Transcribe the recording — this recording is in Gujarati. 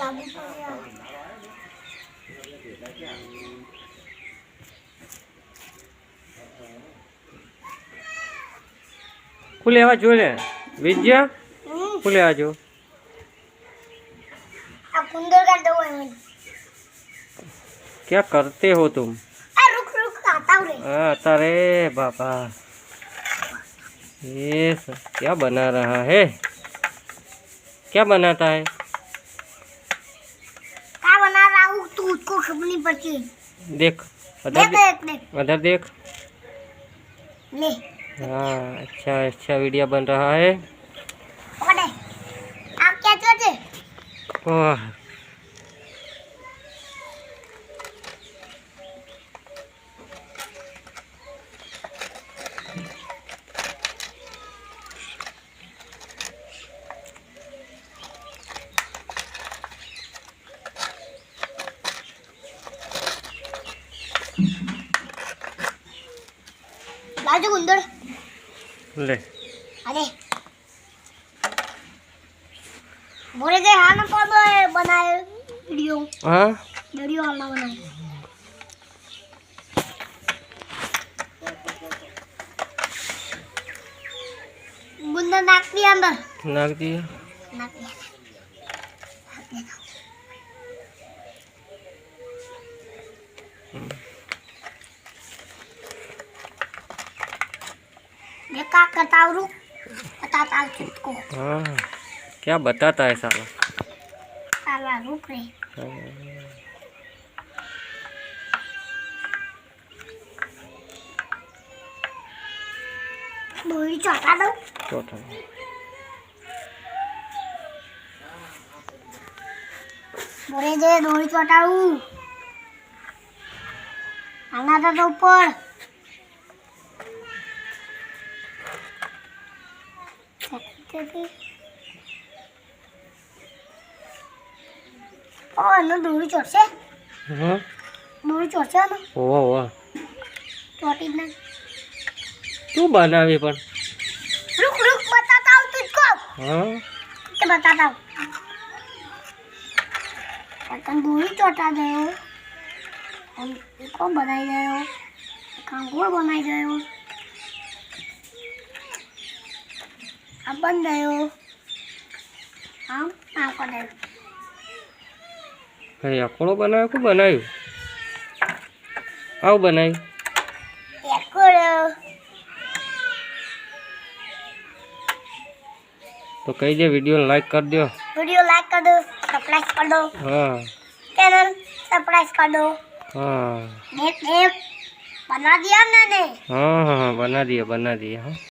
એ ને બોલે દે હા લાગુ પડે શું લેવા જો ને વિજ્યા હમ શું લેવા જો આ ગુંદર કાઢ દો એમ क्या करते हो तुम આ રૂક રૂક आता રે हाँ, अरे बाबा ये सब क्या बना रहा है क्या बनाता है सबको खपनी पड़ती देख उधर देख उधर देख। ले। हाँ अच्छा अच्छा वीडियो बन रहा है। आप क्या करते ओह લાવજો ગુંદર લે અરે મોરે જે હાનો પબ બનાવ્યો વિડિયો હા વિડિયો હાનો બનાવ્યો ગુંદર નાખતી અંદર નાખતી નાખતી નાખતી કાકા તાવરું બતાતા ચૂટકો. હા. ક્યાં બતાતા હે સાલા? સાલા રૂક રે. બોઈ ચોટા દઉં? ચોટા બોલે જે દોરી ચોટાડું આના તો ઉપર. Ôi, nó đuổi chuột xe. Hả? Đuổi chuột xe nó. Ủa, ủa. Chuột đi nè. Chú bà nào vậy con? rúc lúc bà ta tao tuyệt cộp. Hả? Cái bà ta tao. Bà ta đuổi chuột ra đều. Con, con bà này đều. Con cua bà này đều. આ બંધાયો આમ આ બનાવ્યું ભાઈ અકોળો બનાવ્યો? કે બનાવ્યું? આવું બનાવ્યું? તો કહી દે વીડિયો લાઈક કર દો વીડિયો લાઈક કરી દો સબસ્ક્રાઇબ કરી દો. હા. ચેનલ સબસ્ક્રાઇબ કરી દો. હા. ને ને બના દિયા ને હા હા બના દિયા બના દિયા હા.